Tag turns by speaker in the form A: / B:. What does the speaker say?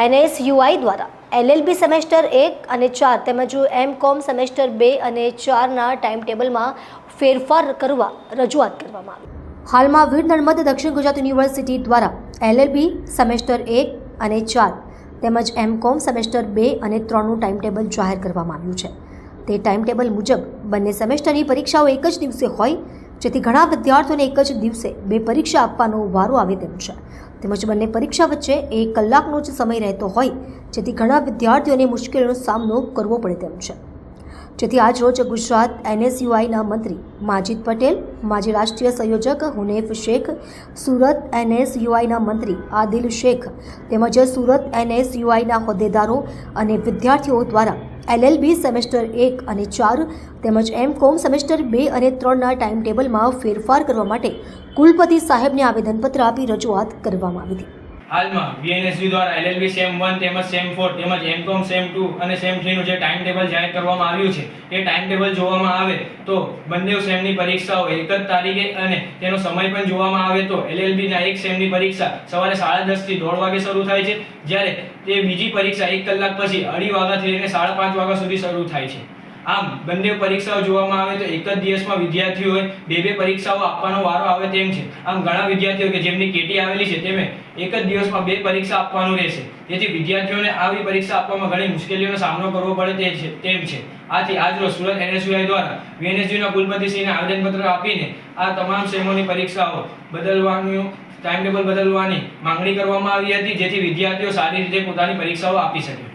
A: NSUI દ્વારા. LLB semester એક અને ચાર તેમજ એમ કોમ સેમેસ્ટર બે અને ચારના ટાઈમ ટેબલમાં ફેરફાર કરવા રજૂઆત કરવામાં આવી. હાલમાં વીર નર્મદ દક્ષિણ ગુજરાત યુનિવર્સિટી દ્વારા એલએલબી સેમેસ્ટર એક અને ચાર તેમજ એમ કોમ સેમેસ્ટર બે અને ત્રણનું ટાઈમ ટેબલ જાહેર કરવામાં આવ્યું છે. તે ટાઈમ ટેબલ મુજબ બંને સેમેસ્ટરની પરીક્ષાઓ એક જ દિવસે હોય, જેથી ઘણા વિદ્યાર્થીઓને એક જ દિવસે બે પરીક્ષા આપવાનો વારો આવે તેમ છે. તેમજ બંને પરીક્ષા વચ્ચે એક કલાકનો જ સમય રહેતો હોય, જેથી ઘણા વિદ્યાર્થીઓને મુશ્કેલીનો સામનો કરવો પડે તેમ છે. જેથી આજ રોજ ગુજરાત એનએસયુઆઈના મંત્રી માજીદ પટેલ, માજી રાષ્ટ્રીય સંયોજક હુનેફ શેખ, સુરત એનએસયુઆઈના મંત્રી આદિલ શેખ તેમજ સુરત એનએસયુઆઈના હોદ્દેદારો અને વિદ્યાર્થીઓ દ્વારા એલએલબી સેમેસ્ટર એક અને ચાર તેમજ એમ કોમ સેમેસ્ટર બે અને ત્રણના ટાઈમ ટેબલમાં ફેરફાર કરવા માટે કુલપતિ સાહેબને આવેદનપત્ર આપી રજૂઆત કરવામાં આવી હતી.
B: હાલમાં બીએનએસયુ દ્વારા એલએલબી સેમ વન તેમજ સેમ ફોર તેમજ એમકોમ સેમ ટુ અને સેમ થ્રીનું જે ટાઈમ ટેબલ જાહેર કરવામાં આવ્યું છે, એ ટાઈમ ટેબલ જોવામાં આવે તો બંને સેમની પરીક્ષાઓ એક જ તારીખે અને તેનો સમય પણ જોવામાં આવે તો એલએલબીના એક સેમની પરીક્ષા સવારે સાડા દસથી દોઢ વાગે શરૂ થાય છે, જ્યારે તે બીજી પરીક્ષા એક કલાક પછી અઢી વાગ્યાથી લઈને સાડા પાંચ વાગ્યા સુધી શરૂ થાય છે. આમ બંને પરીક્ષાઓ જોવામાં આવે તો એક જ દિવસમાં વિદ્યાર્થીઓએ બે બે પરીક્ષાઓ આપવાનો વારો આવે તેમ છે. આમ ઘણા વિદ્યાર્થીઓ કે જેમની કેટી આવેલી છે તેમે એક જ દિવસમાં બે પરીક્ષા આપવાનું રહેશે. જેથી વિદ્યાર્થીઓને આવી પરીક્ષા આપવામાં ઘણી મુશ્કેલીઓનો સામનો કરવો પડે તે છે, તેમ છે. આથી આજરોજ સુરત એનએસયુઆઈ દ્વારા વીએનએસયુના કુલપતિશ્રીને આવેદનપત્ર આપીને આ તમામ સેમોની પરીક્ષાઓ બદલવાનું ટાઈમ ટેબલ બદલવાની માંગણી કરવામાં આવી હતી, જેથી વિદ્યાર્થીઓ સારી રીતે પોતાની પરીક્ષાઓ આપી શકે.